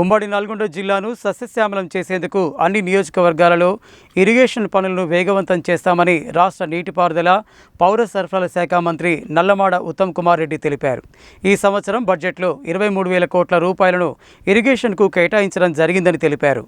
ఉమ్మడి నల్గొండ జిల్లాను సస్యశ్యామలం చేసేందుకు అన్ని నియోజకవర్గాలలో ఇరిగేషన్ పనులను వేగవంతం చేస్తామని రాష్ట్ర నీటిపారుదల పౌర సరఫరాల శాఖ మంత్రి నల్లమాడ ఉత్తమ్ కుమార్ రెడ్డి తెలిపారు. ఈ సంవత్సరం బడ్జెట్లో ఇరవై మూడు వేల కోట్ల రూపాయలను ఇరిగేషన్కు కేటాయించడం జరిగిందని తెలిపారు.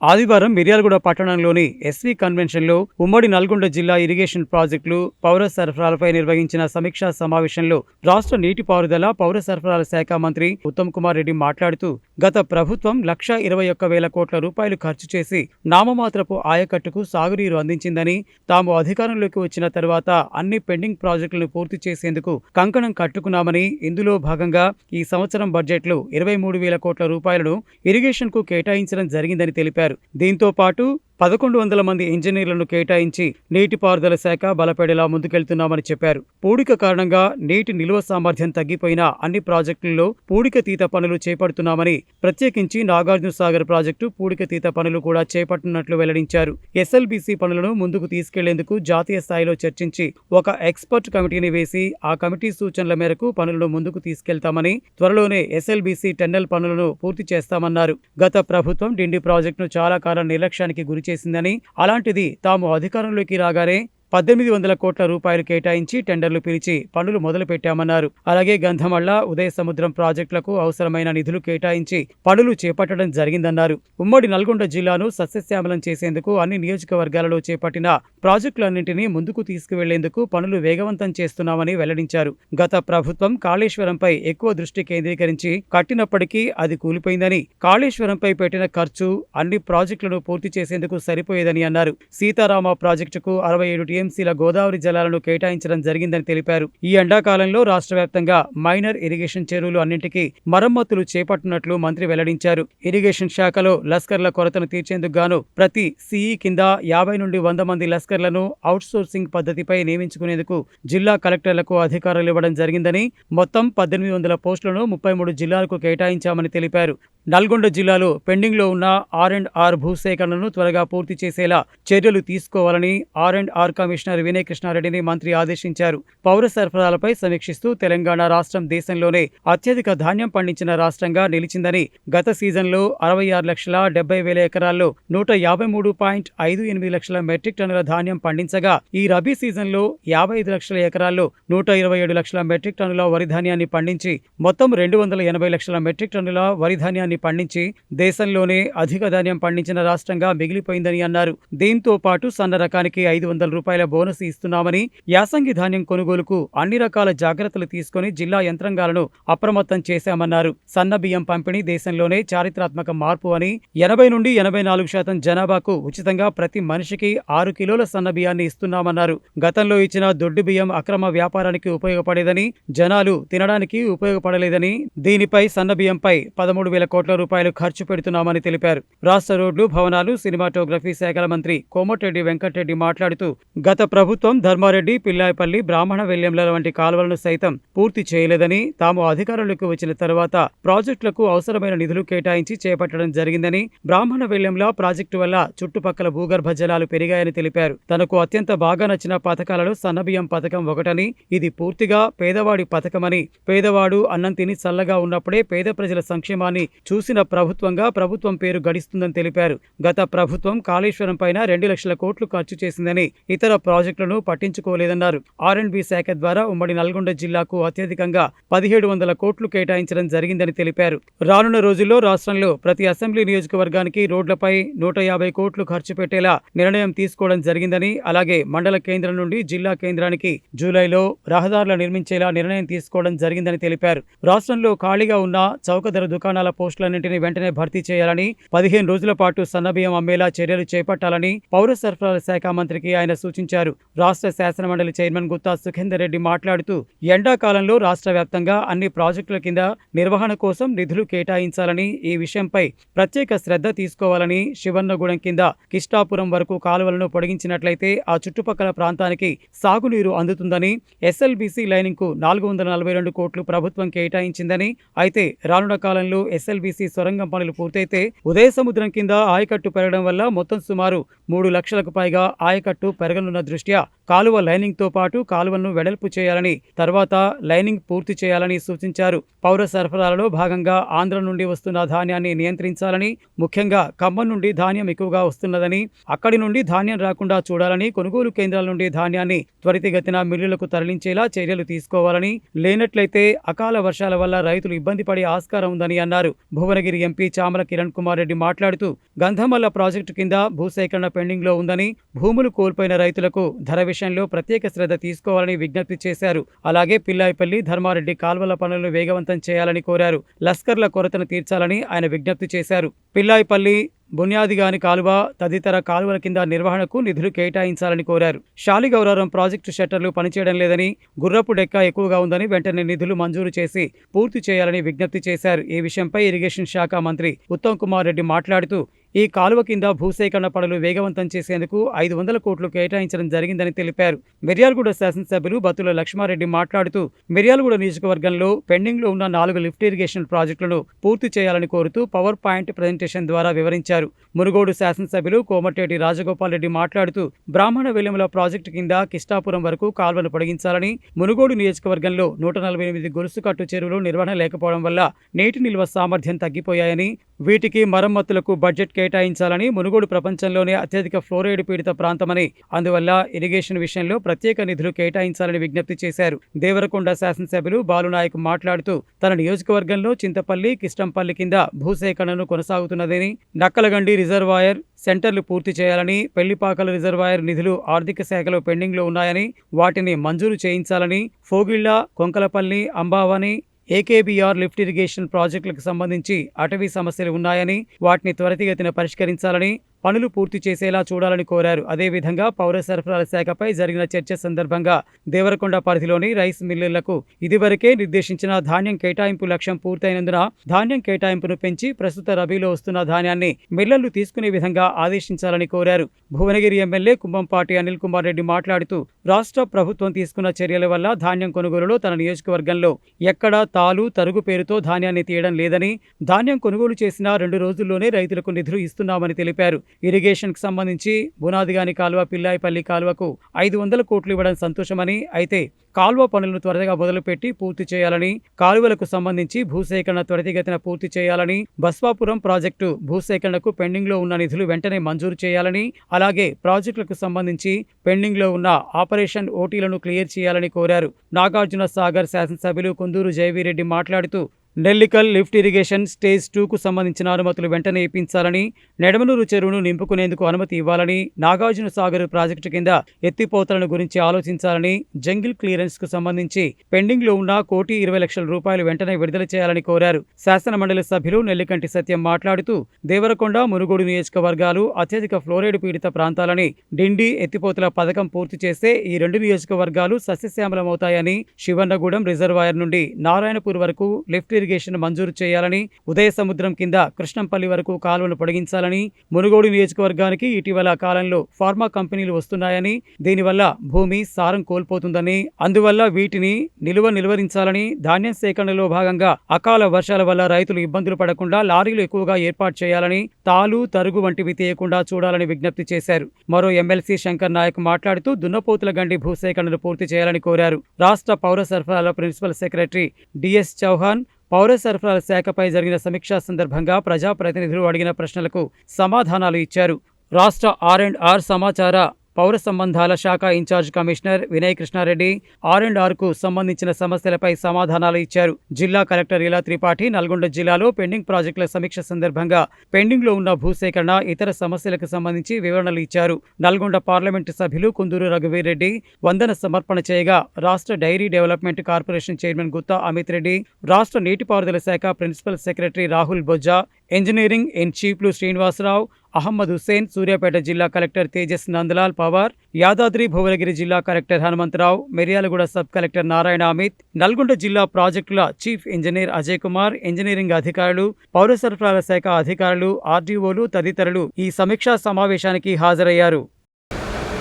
ఆదివారం మిర్యాలగూడ పట్టణంలోని ఎస్వి కన్వెన్షన్లో ఉమ్మడి నల్గొండ జిల్లా ఇరిగేషన్ ప్రాజెక్టులు పౌర సరఫరాలపై నిర్వహించిన సమీక్షా సమావేశంలో రాష్ట్ర నీటిపారుదల పౌర సరఫరాల శాఖ మంత్రి ఉత్తమ్ కుమార్ రెడ్డి మాట్లాడుతూ గత ప్రభుత్వం లక్ష ఇరవై ఒక్క వేల కోట్ల రూపాయలు ఖర్చు చేసి నామమాత్రపు ఆయకట్టుకు సాగునీరు అందించిందని తాము అధికారంలోకి వచ్చిన తరువాత అన్ని పెండింగ్ ప్రాజెక్టులను పూర్తి చేసేందుకు కంకణం కట్టుకున్నామని ఇందులో భాగంగా ఈ సంవత్సరం బడ్జెట్లో ఇరవై మూడు వేల కోట్ల రూపాయలను ఇరిగేషన్కు కేటాయించడం జరిగిందని తెలిపారు. దీంతో పాటు పదకొండు వందల మంది ఇంజనీర్లను కేటాయించి నీటిపారుదల శాఖ బలపడేలా ముందుకెళ్తున్నామని చెప్పారు. పూడిక కారణంగా నీటి నిల్వ సామర్థ్యం తగ్గిపోయిన అన్ని ప్రాజెక్టుల్లో పూడిక తీత పనులు చేపడుతున్నామని ప్రత్యేకించి నాగార్జున సాగర్ ప్రాజెక్టు పూడిక తీత పనులు కూడా చేపట్టనున్నట్లు వెల్లడించారు. ఎస్ఎల్బీసీ పనులను ముందుకు తీసుకెళ్ళేందుకు జాతీయ స్థాయిలో చర్చించి ఒక ఎక్స్పర్ట్ కమిటీని వేసి ఆ కమిటీ సూచనల మేరకు పనులను ముందుకు తీసుకెళ్తామని త్వరలోనే ఎస్ఎల్బీసీ టెన్నెల్ పనులను పూర్తి చేస్తామన్నారు. గత ప్రభుత్వం డిండి ప్రాజెక్టును చాలా కాలం నిర్లక్ష్యానికి గురి చేసిందని అలాంటిది తాము అధికారంలోకి రాగానే పద్దెనిమిది వందల కోట్ల రూపాయలు కేటాయించి టెండర్లు పిలిచి పనులు మొదలుపెట్టామన్నారు. అలాగే గంధమళ్ళ ఉదయ సముద్రం ప్రాజెక్టులకు అవసరమైన నిధులు కేటాయించి పనులు చేపట్టడం జరిగిందన్నారు. ఉమ్మడి నల్గొండ జిల్లాను సస్యశ్యామలం చేసేందుకు అన్ని నియోజకవర్గాలలో చేపట్టిన ప్రాజెక్టులన్నింటినీ ముందుకు తీసుకువెళ్ళేందుకు పనులు వేగవంతం చేస్తున్నామని వెల్లడించారు. గత ప్రభుత్వం కాళేశ్వరంపై ఎక్కువ దృష్టి కేంద్రీకరించి కట్టినప్పటికీ అది కూలిపోయిందని కాళేశ్వరంపై పెట్టిన ఖర్చు అన్ని ప్రాజెక్టులను పూర్తి చేసేందుకు సరిపోయేదని అన్నారు. సీతారామ ప్రాజెక్టుకు అరవై ఏడు టీఎంసీల గోదావరి జలాలను కేటాయించడం జరిగిందని తెలిపారు. ఈ ఎండాకాలంలో రాష్ట్ర వ్యాప్తంగా మైనర్ ఇరిగేషన్ చెరువులు అన్నింటికీ మరమ్మతులు చేపట్టినట్లు మంత్రి వెల్లడించారు. ఇరిగేషన్ శాఖలో లస్కర్ల కొరతను తీర్చేందుకు గాను ప్రతి సిఈ కింద యాభై నుండి వంద మంది లస్కర్లను అవుట్సోర్సింగ్ పద్ధతిపై నియమించుకునేందుకు జిల్లా కలెక్టర్లకు అధికారులు ఇవ్వడం జరిగిందని మొత్తం పద్దెనిమిది వందల పోస్టులను ముప్పై మూడు జిల్లాలకు కేటాయించామని తెలిపారు. నల్గొండ జిల్లాలో పెండింగ్లో ఉన్న ఆర్ అండ్ ఆర్ భూసేకరణను త్వరగా పూర్తి చేసేలా చర్యలు తీసుకోవాలని R and R commissioner Vinay కృష్ణారెడ్డిని మంత్రి ఆదేశించారు. పౌర సరఫరాలపై సమీక్షిస్తూ తెలంగాణ రాష్ట్రం దేశంలోనే అత్యధిక ధాన్యం పండించిన రాష్ట్రంగా నిలిచిందని గత సీజన్లో అరవై ఆరు లక్షల డెబ్బై వేల ఎకరాల్లో నూట యాభై మూడు పాయింట్ ఐదు ఎనిమిది లక్షల మెట్రిక్ టన్నుల ధాన్యం పండించగా ఈ రబీ సీజన్లో యాభై ఐదు లక్షల ఎకరాల్లో నూట ఇరవై ఏడు లక్షల మెట్రిక్ టన్నుల వరి ధాన్యాన్ని పండించి మొత్తం రెండు వందల ఎనభై లక్షల మెట్రిక్ టన్నుల వరి ధాన్యాన్ని పండించి దేశంలోనే అధిక ధాన్యం పండించిన రాష్ట్రంగా మిగిలిపోయిందని అన్నారు. దీంతో పాటు సన్న రకానికి ఐదు వందల రూపాయల బోనస్ ఇస్తున్నామని యాసంగి ధాన్యం కొనుగోలుకు అన్ని రకాల జాగ్రత్తలు తీసుకుని జిల్లా యంత్రాంగాలను అప్రమత్తం చేశామన్నారు. సన్న బియ్యం పంపిణీ దేశంలోనే చారిత్రాత్మక మార్పు అని ఎనభై నుండి ఎనభై నాలుగు శాతం జనాభాకు ఉచితంగా ప్రతి మనిషికి ఆరు కిలోల సన్న బియ్యాన్ని ఇస్తున్నామన్నారు. గతంలో ఇచ్చిన దొడ్డు బియ్యం అక్రమ వ్యాపారానికి ఉపయోగపడేదని జనాలు తినడానికి ఉపయోగపడలేదని దీనిపై సన్న బియ్యంపై పదమూడు వేల కోట్ల రూపాయలు ఖర్చు పెడుతున్నామని తెలిపారు. రాష్ట్ర రోడ్లు భవనాలు సినిమాటోగ్రఫీ శాఖల మంత్రి కోమటిరెడ్డి వెంకటరెడ్డి మాట్లాడుతూ గత ప్రభుత్వం ధర్మారెడ్డి పిల్లాయపల్లి బ్రాహ్మణ వెల్యంల వంటి కాలువలను సైతం పూర్తి చేయలేదని తాము అధికారంలోకి వచ్చిన తర్వాత ప్రాజెక్టులకు అవసరమైన నిధులు కేటాయించి చేపట్టడం జరిగిందని బ్రాహ్మణ వెల్యంల ప్రాజెక్టు వల్ల చుట్టుపక్కల భూగర్భ జలాలు పెరిగాయని తెలిపారు. తనకు అత్యంత బాగా నచ్చిన పథకాలలో సన్నబియ్యం పథకం ఒకటని ఇది పూర్తిగా పేదవాడి పథకమని పేదవాడు అన్నం తిని చల్లగా ఉన్నప్పుడే పేద ప్రజల సంక్షేమాన్ని చూసిన ప్రభుత్వంగా ప్రభుత్వం పేరు గడిస్తుందని తెలిపారు. గత ప్రభుత్వం కాళేశ్వరం పైన రెండు లక్షల కోట్లు ఖర్చు చేసిందని ఇతర ప్రాజెక్టులను పట్టించుకోలేదన్నారు. ఆర్ అండ్ బి శాఖ ద్వారా ఉమ్మడి నల్గొండ జిల్లాకు అత్యధికంగా పదిహేడు వందల కోట్లు కేటాయించడం జరిగిందని తెలిపారు. రానున్న రోజుల్లో రాష్ట్రంలో ప్రతి అసెంబ్లీ నియోజకవర్గానికి రోడ్లపై నూట యాభై కోట్లు ఖర్చు పెట్టేలా నిర్ణయం తీసుకోవడం జరిగిందని అలాగే మండల కేంద్రం నుండి జిల్లా కేంద్రానికి జూలైలో రహదారులు నిర్మించేలా నిర్ణయం తీసుకోవడం జరిగిందని తెలిపారు. రాష్ట్రంలో ఖాళీగా ఉన్న చౌకధర దుకాణాల పోస్ట్ పోస్టులన్నింటినీ వెంటనే భర్తీ చేయాలని పదిహేను రోజుల పాటు సన్నబియ్యం అమ్మేలా చర్యలు చేపట్టాలని పౌర సరఫరాల శాఖ మంత్రికి ఆయన సూచించారు. రాష్ట్ర శాసనమండలి చైర్మన్ గుత్తా సుఖేందర్ రెడ్డి మాట్లాడుతూ ఎండాకాలంలో రాష్ట్ర వ్యాప్తంగా అన్ని ప్రాజెక్టుల కింద నిర్వహణ కోసం నిధులు కేటాయించాలని ఈ విషయంపై ప్రత్యేక శ్రద్ధ తీసుకోవాలని శివన్నగూడెం కింద కిష్టాపురం వరకు కాలువలను పొడిగించినట్లయితే ఆ చుట్టుపక్కల ప్రాంతానికి సాగునీరు అందుతుందని ఎస్ఎల్బీసీ లైనింగ్కు నాలుగు వందల నలభై రెండు కోట్లు ప్రభుత్వం కేటాయించిందని అయితే రానున్న కాలంలో ఎస్ఎల్బీ ఆర్ఓబీసీ సొరంగం పనులు పూర్తయితే ఉదయ సముద్రం కింద ఆయకట్టు పెరగడం వల్ల మొత్తం సుమారు మూడు లక్షలకు పైగా ఆయకట్టు పెరగనున్న దృష్ట్యా కాలువ లైనింగ్తో పాటు కాలువను వెడల్పు చేయాలని తర్వాత లైనింగ్ పూర్తి చేయాలని సూచించారు. పౌర సరఫరాలలో భాగంగా ఆంధ్ర నుండి వస్తున్న ధాన్యాన్ని నియంత్రించాలని ముఖ్యంగా ఖమ్మం నుండి ధాన్యం ఎక్కువగా వస్తున్నదని అక్కడి నుండి ధాన్యం రాకుండా చూడాలని కొనుగోలు కేంద్రాల నుండి ధాన్యాన్ని త్వరితగతిన మిల్లులకు తరలించేలా చర్యలు తీసుకోవాలని లేనట్లయితే అకాల వర్షాల వల్ల రైతులు ఇబ్బంది పడే ఆస్కారం ఉందని అన్నారు. భువనగిరి ఎంపీ చామల కిరణ్ కుమార్ రెడ్డి మాట్లాడుతూ గంధమల్ల ప్రాజెక్టు కింద భూసేకరణ పెండింగ్లో ఉందని భూములు కోల్పోయిన రైతులకు ధర విషయంలో ప్రత్యేక శ్రద్ధ తీసుకోవాలని విజ్ఞప్తి చేశారు. అలాగే పిల్లాయిపల్లి ధర్మారెడ్డి కాల్వల పనులను వేగవంతం చేయాలని కోరారు. లస్కర్ల కొరతను తీర్చాలని ఆయన విజ్ఞప్తి చేశారు. పిల్లాయిపల్లి బున్యాదిగాని కాలువ తదితర కాలువల కింద నిర్వహణకు నిధులు కేటాయించాలని కోరారు. శాలిగౌరవం ప్రాజెక్టు షట్టర్లు పనిచేయడం లేదని గుర్రపు డెక్క ఎక్కువగా ఉందని వెంటనే నిధులు మంజూరు చేసి పూర్తి చేయాలని విజ్ఞప్తి చేశారు. ఈ విషయంపై ఇరిగేషన్ శాఖ మంత్రి ఉత్తమ్ కుమార్ రెడ్డి మాట్లాడుతూ ఈ కాలువ కింద భూసేకరణ పనులు వేగవంతం చేసేందుకు ఐదు వందల కోట్లు కేటాయించడం జరిగిందని తెలిపారు. మిర్యాలగూడ శాసనసభ్యులు బత్తుల లక్ష్మారెడ్డి మాట్లాడుతూ మిర్యాలగూడ నియోజకవర్గంలో పెండింగ్లో ఉన్న నాలుగు లిఫ్ట్ ఇరిగేషన్ ప్రాజెక్టులను పూర్తి చేయాలని కోరుతూ పవర్ పాయింట్ ప్రజెంటేషన్ ద్వారా వివరించారు. మునుగోడు శాసనసభ్యులు కోమటిరెడ్డి రాజగోపాల్ రెడ్డి మాట్లాడుతూ బ్రాహ్మణ వెల్లెముల ప్రాజెక్టు కింద కిష్టాపురం వరకు కాల్వను పొడిగించాలని మునుగోడు నియోజకవర్గంలో నూట నలభై ఎనిమిది గొలుసు కట్టు చెరువులు నిర్వహణ లేకపోవడం వల్ల నీటి నిల్వ సామర్థ్యం తగ్గిపోయాయని వీటికి మరమ్మతులకు బడ్జెట్ కేటాయించాలని మునుగోడు ప్రపంచంలోనే అత్యధిక ఫ్లోరైడ్ పీడిత ప్రాంతమని అందువల్ల ఇరిగేషన్ విషయంలో ప్రత్యేక నిధులు కేటాయించాలని విజ్ఞప్తి చేశారు. దేవరకొండ శాసనసభ్యులు బాలునాయక్ మాట్లాడుతూ తన నియోజకవర్గంలో చింతపల్లి కిష్టంపల్లి కింద భూసేకరణను కొనసాగుతున్నదని నక్కలగండి రిజర్వాయర్ సెంటర్లు పూర్తి చేయాలని పెళ్ళిపాకల రిజర్వాయర్ నిధులు ఆర్థిక శాఖలో పెండింగ్లో ఉన్నాయని వాటిని మంజూరు చేయించాలని ఫోగిళ్ళ కొంకలపల్లి అంబావని ఏకేబీఆర్ లిఫ్ట్ ఇరిగేషన్ ప్రాజెక్టులకు సంబంధించి అటవీ సమస్యలు ఉన్నాయని వాటిని త్వరితగతిన పరిష్కరించాలని పనులు పూర్తి చేసేలా చూడాలని కోరారు. అదేవిధంగా పౌర సరఫరాల శాఖపై జరిగిన చర్చ సందర్భంగా దేవరకొండ పరిధిలోని రైస్ మిల్లులకు ఇదివరకే నిర్దేశించిన ధాన్యం కేటాయింపు లక్ష్యం పూర్తయినందున ధాన్యం కేటాయింపును పెంచి ప్రస్తుత రబీలో వస్తున్న ధాన్యాన్ని మిల్లర్లు తీసుకునే విధంగా ఆదేశించాలని కోరారు. భువనగిరి ఎమ్మెల్యే కుంభంపాటి అనిల్ కుమార్ రెడ్డి మాట్లాడుతూ రాష్ట్ర ప్రభుత్వం తీసుకున్న చర్యల వల్ల ధాన్యం కొనుగోలులో తన నియోజకవర్గంలో ఎక్కడా తాలు తరుగు పేరుతో ధాన్యాన్ని తీయడం లేదని ధాన్యం కొనుగోలు చేసిన రెండు రోజుల్లోనే రైతులకు నిధులు ఇస్తున్నామని తెలిపారు. ఇరిగేషన్కు సంబంధించి బునాదిగాని కాలువ పిల్లాయిపల్లి కాలువకు ఐదు వందల కోట్లు ఇవ్వడం సంతోషమని అయితే కాలువ పనులను త్వరగా మొదలుపెట్టి పూర్తి చేయాలని కాలువలకు సంబంధించి భూసేకరణ త్వరితగతిన పూర్తి చేయాలని బస్వాపురం ప్రాజెక్టు భూసేకరణకు పెండింగ్లో ఉన్న నిధులు వెంటనే మంజూరు చేయాలని అలాగే ప్రాజెక్టులకు సంబంధించి పెండింగ్లో ఉన్న ఆపరేషన్ ఓటీలను క్లియర్ చేయాలని కోరారు. నాగార్జున సాగర్ శాసనసభ్యులు కుందూరు జయవీరెడ్డి మాట్లాడుతూ నెల్లికల్ లిఫ్ట్ ఇరిగేషన్ స్టేజ్ టూకు సంబంధించిన అనుమతులు వెంటనే ఇప్పించాలని నెడమలూరు చెరువును నింపుకునేందుకు అనుమతి ఇవ్వాలని నాగార్జున సాగర్ ప్రాజెక్టు కింద ఎత్తిపోతలను గురించి ఆలోచించాలని జంగిల్ క్లియరెన్స్కు సంబంధించి పెండింగ్లో ఉన్న కోటి ఇరవై లక్షల రూపాయలు వెంటనే విడుదల చేయాలని కోరారు. శాసన మండలి సభ్యులు నెల్లికంటి సత్యం మాట్లాడుతూ దేవరకొండ మునుగోడు నియోజకవర్గాలు అత్యధిక ఫ్లోరైడ్ పీడిత ప్రాంతాలని డిండి ఎత్తిపోతల పథకం పూర్తి చేస్తే ఈ రెండు నియోజకవర్గాలు సస్యశ్యామలమవుతాయని శివన్నగూడెం రిజర్వాయర్ నుండి నారాయణపూర్ వరకు లిఫ్ట్ ఇరిగేషన్ మంజూరు చేయాలని ఉదయ సముద్రం కింద కృష్ణంపల్లి వరకు కాలువను పొడిగించాలని మునుగోడు నియోజకవర్గానికి ఇటీవల కాలంలో ఫార్మా కంపెనీలు వస్తున్నాయని దీనివల్ల భూమి సారం కోల్పోతుందని అందువల్ల వీటిని నిలువ నిలువరించాలని ధాన్యం సేకరణలో భాగంగా అకాల వర్షాల వల్ల రైతులు ఇబ్బందులు పడకుండా లారీలు ఎక్కువగా ఏర్పాటు చేయాలని తాలు తరుగు వంటివి తీయకుండా చూడాలని విజ్ఞప్తి చేశారు. మరో ఎమ్మెల్సీ శంకర్ నాయక్ మాట్లాడుతూ దున్నపోతుల గండి భూసేకరణను పూర్తి చేయాలని కోరారు. రాష్ట్ర పౌర సరఫరాల ప్రిన్సిపల్ సెక్రటరీ డిఎస్ చౌహాన్ పౌర సరఫరాల శాఖపై జరిగిన సమీక్షా సందర్భంగా ప్రజాప్రతినిధులు అడిగిన ప్రశ్నలకు సమాధానాలు ఇచ్చారు. రాష్ట్ర ఆర్ అండ్ ఆర్ సమాచార పౌర సంబంధాల శాఖ in charge commissioner Vinay Krishnareddy R and arc సంబంధించిన సమస్యలపై సమాధానాలు ఇచ్చారు. జిల్లా కలెక్టర్ ఇలా త్రిపాఠి నల్గొండ జిల్లాలో పెండింగ్ ప్రాజెక్టుల సమీక్ష సందర్భంగా పెండింగ్లో ఉన్న భూసేకరణ ఇతర సమస్యలకు సంబంధించి వివరణలు ఇచ్చారు. నల్గొండ పార్లమెంటు సభ్యులు కుందూరు రఘువీరెడ్డి వందన సమర్పణ చేయగా రాష్ట్ర dairy development corporation chairman Gutta Amit Reddy రాష్ట్ర నీటిపారుదల శాఖ principal secretary Rahul Bojja engineering in చీఫ్లు Srinivasarao Ahmed Hussain Suryapet జిల్లా కలెక్టర్ తేజస్ నందలాల్ పవార్ యాదాద్రి భువనగిరి జిల్లా collector Hanumantharao Miryalaguda sub collector Narayana Amit Nalgonda జిల్లా ప్రాజెక్టుల chief engineer Ajay Kumar engineering అధికారులు పౌర సరఫరాల శాఖ అధికారులు ఆర్డీఓలు తదితరులు ఈ సమీక్షా సమావేశానికి హాజరయ్యారు.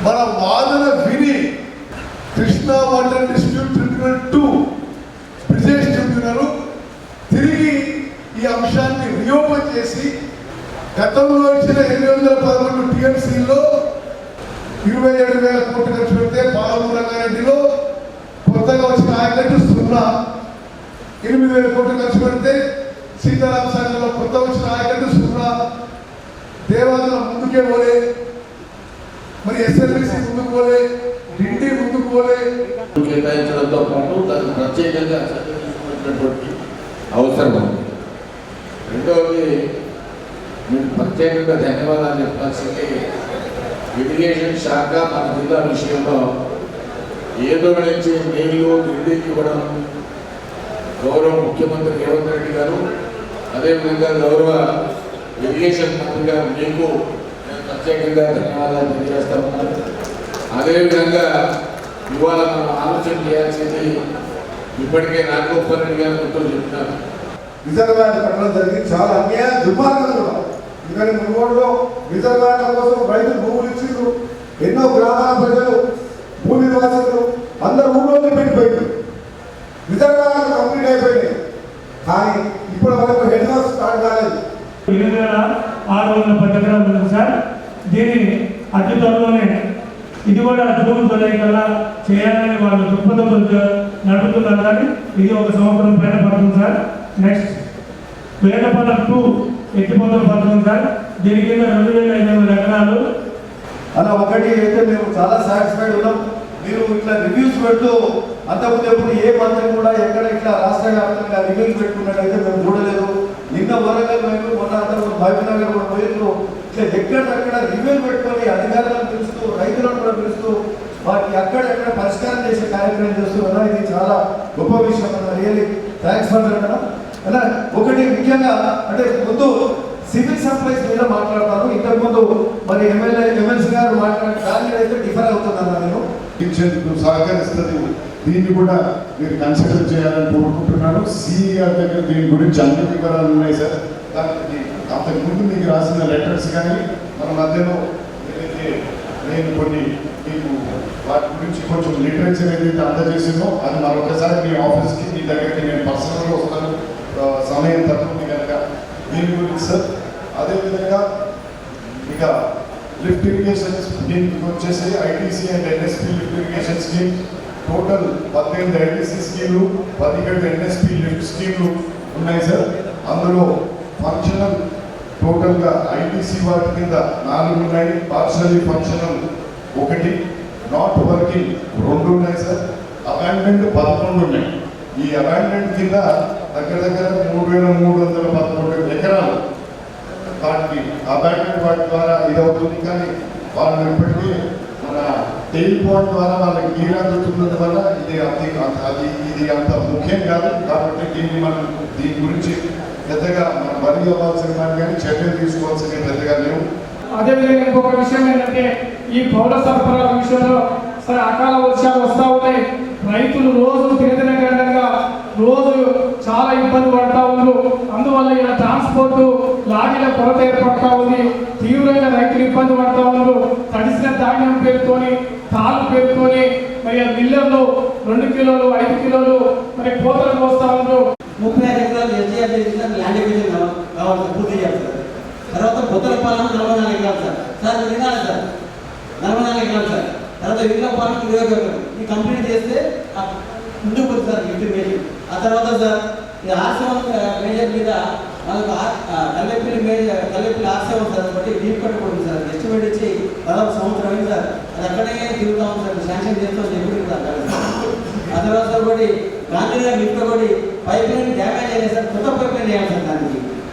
మన వాదన విని Krishna water tribunal two tribunal తిరిగి ఈ అంశాన్ని వినియోగం చేసి గతంలో ఇచ్చిన ఎనిమిది వందల పదకొండు టీఎంసీలో ఇరవై ఏడు వేల కోట్లు ఖర్చు పెడితే పాలమూరు రంగారెడ్డిలో కొత్తగా వచ్చిన ఆయకట్టు సున్నా. ఎనిమిది వేల కోట్లు ఖర్చు పెడితే సీతారాం సాగర్లో కొత్త వచ్చిన ఆయకట్టు సున్నా. దేవాలయం ముందుకే పోలే. మరి ఎస్ఎల్బిసి ముందుకు పోలే డిండి ముందుకు పోలే. కేటాయించడంతో పాటు దాన్ని ప్రత్యేకంగా చర్య తీసుకున్నటువంటి అవసరం ఉంది. రెండవది మీకు ప్రత్యేకంగా ధన్యవాదాలు చెప్పాల్సింది ఇరిగేషన్ శాఖ మన జిల్లా విషయంలో ఏదో నుంచి నీళ్ళు ఢిల్లీకి ఇవ్వడం గౌరవ ముఖ్యమంత్రి రేవంత్ రెడ్డి గారు. అదేవిధంగా గౌరవ ఇరిగేషన్ మంత్రి గారు మీకు నేను ప్రత్యేకంగా ధన్యవాదాలు తెలియజేస్తా ఉన్నాను. అదేవిధంగా ఇవాళ మనం ఆలోచన చేయాల్సింది ఇప్పటికే నాగోపాల్ రెడ్డి గారు మొత్తం చెప్తున్నారు రిజర్వాయర్ కట్టడం జరిగింది. చాలా అన్యాయ దుర్మార్గం కూడా. ఎందుకంటే మునుగోడులో రిజర్వాయర్ల కోసం రైతులు భూములు ఇచ్చిండ్రు. ఎన్నో గ్రామాల ప్రజలు భూమి నివాసితులు అందరు ఊళ్ళోనే పెట్టిపోయింది రిజర్వాయర్లు కంప్లీట్ అయిపోయినాయి కానీ ఇప్పుడు వరకు హెడ్ హౌస్ స్టార్ట్ కాలేదు. ఎనిమిది వేల ఆరు వందల పది ఎకరాలు ఉంది సార్. దీన్ని అతి త్వరలోనే ఇది కూడా అద్భుతం తొలగికల్లా చేయాలని వాళ్ళు దృక్పథంతో నడుపుతున్నారు. కానీ ఇది ఒక సంవత్సరం పైన పడుతుంది సార్. నెక్స్ట్ వేటపల్లం టూ ఎత్తిపోతల పథకం సార్? దీని కింద రెండు వేల ఐదు వందల ఎకరాలు. అలా ఒకటి అయితే మేము చాలా సాటిస్ఫైడ్ ఉన్నాం. మీరు ఇట్లా రివ్యూస్ పెడుతూ అంతకుముందు ఎప్పుడు ఏ మంత్రి కూడా ఎక్కడ ఇట్లా రాష్ట్ర వ్యాప్తంగా రివ్యూస్ పెట్టుకున్నట్టయితే మేము చూడలేదు. నిన్న వరంగల్ వైపు మొన్న అంతకుముందు మహబూబ్నగర్ కూడా పోయినరు ఇట్లా ఎక్కడక్కడ రివ్యూలు పెట్టుకొని అధికారులను పిలుస్తూ రైతులను కూడా పిలుస్తూ వాటికి అక్కడెక్కడ పరిష్కారం చేసే కార్యక్రమం చేస్తున్నా ఇది చాలా గొప్ప విషయం అన్న రియల్లీ థ్యాంక్స్ ఫర్ దట్ ఒకటి ముఖ్యంగా అంటే ముందు సివిల్ సప్లైస్ మీద మాట్లాడతాను. ఇంతకుముందు మరి ఎమ్మెల్యే ఎమ్మెల్సీ గారు మాట్లాడిన దాని మీద అయితే డిఫర్ అవుతున్నాను నేను? ఇచ్చేందుకు సహకరిస్తుంది. దీన్ని కూడా మీరు కన్సిడర్ చేయాలని కోరుకుంటున్నాను. సిఈ గారి దగ్గర దీని గురించి అన్ని వివరాలు ఉన్నాయి సార్. దానికి అంతకు ముందు మీకు రాసిన లెటర్స్ కానీ మన మధ్యలో ఏదైతే నేను కొన్ని మీకు వాటి గురించి కొంచెం లిటరేచర్ ఏదైతే అందజేసిందో అది మరొకసారి మీ ఆఫీస్కి మీ దగ్గరికి నేను పర్సనల్గా వస్తాను. సమయం తగ్గుతుంది కనుక దీని గురించి సార్ అదేవిధంగా ఇక లిఫ్ట్ ఇరిగేషన్ దీనికి వచ్చేసి ITC and NSP lift irrigation scheme. Total పద్దెనిమిది ఐటీసీ స్కీమ్లు పదిహేడు ఎన్ఎస్పి లిఫ్ట్ స్కీమ్లు ఉన్నాయి సార్ అందులో ఫంక్షనల్ టోటల్గా ఐటీసీ వాటి కింద నాలుగు ఉన్నాయి. పార్షలీ ఫంక్షనల్ ఒకటి నాట్ వర్కింగ్ రెండు ఉన్నాయి సార్ అపాయింట్మెంట్ పదకొండు ఉన్నాయి. ఈ అపాయింట్మెంట్ కింద దగ్గర దగ్గర మూడు వేల మూడు వందల పదకొండు ఎకరాలు వాటికి అబాండెడ్ వాటి ద్వారా ఇది అవుతుంది కానీ వాళ్ళు ఇప్పటికీ మన టెయిల్ పాయింట్ ద్వారా వాళ్ళకి నీరు అందుతున్నందు వల్ల ఇది అది అది ఇది అంత ముఖ్యం కాదు. కాబట్టి దీన్ని మనం దీని గురించి పెద్దగా మనం వరి అవ్వాల్సిన పని కానీ చర్యలు తీసుకోవాల్సిన పెద్దగా లేవు. అదేవిధంగా ఇంకొక విషయం ఏంటంటే ఈ పౌర సరఫరా విషయంలో సరే అకాల వర్షాలు వస్తూ ఉన్నాయి రైతులు రోజు తినదిన కారణంగా రోజు చాలా ఇబ్బంది పడతా ఉన్నారు అందువల్ల ఇలా ట్రాన్స్పోర్ట్ లారీల కొరత ఏర్పడతా ఉంది తీవ్రంగా రైతులు ఇబ్బంది పడతా ఉన్నారు తడిసిన ధాన్యం పేరుతోని తాళ్ళు పేరుతోని మరి ఆ మిల్లర్లు రెండు కిలోలు ఐదు కిలోలు మరి కోతలు పోస్తా ఉన్నారు ముప్పై ఐదు ఎకరాలు ఎస్జీఆర్ జిల్లా ల్యాండ్ డివిజన్ కావాలి కావాలి సార్ పూర్తి చేయాలి సార్ తర్వాత బుద్ధలపాలెం నలభై నాలుగు ఎకరాలు సార్ సార్ మీరు వినాలి సార్ నలభై నాలుగు ఎకరాలు సార్ తర్వాత విజయపాలెం ఇరవై ఒక ఈ కంప్లీట్ చేస్తే ముందుకు పోతుంది సార్ లిఫ్ట్ మేజర్ ఆ తర్వాత సార్ ఈ ఆశ్రమం మేజర్ మీద మనకు కల్లెప్పిల్లి మేజర్ కల్లెప్పిల్లి ఆశ్రమం సార్ బట్టి లీవ్ కట్టుకుంటుంది సార్. ఎస్టిమేట్ ఇచ్చి దాదాపు సంవత్సరం అయింది సార్. అది అక్కడే తిరుగుతాం సార్ శాంక్షన్ చేస్తాం చెప్పి ఆ తర్వాత సార్ ఒకటి గాంధీనగర్ లిఫ్ట్ ఒకటి పైప్ లైన్ డ్యామేజ్ అయినాయి సార్ కొత్త పైప్ లైన్ వేయాలి సార్ దానికి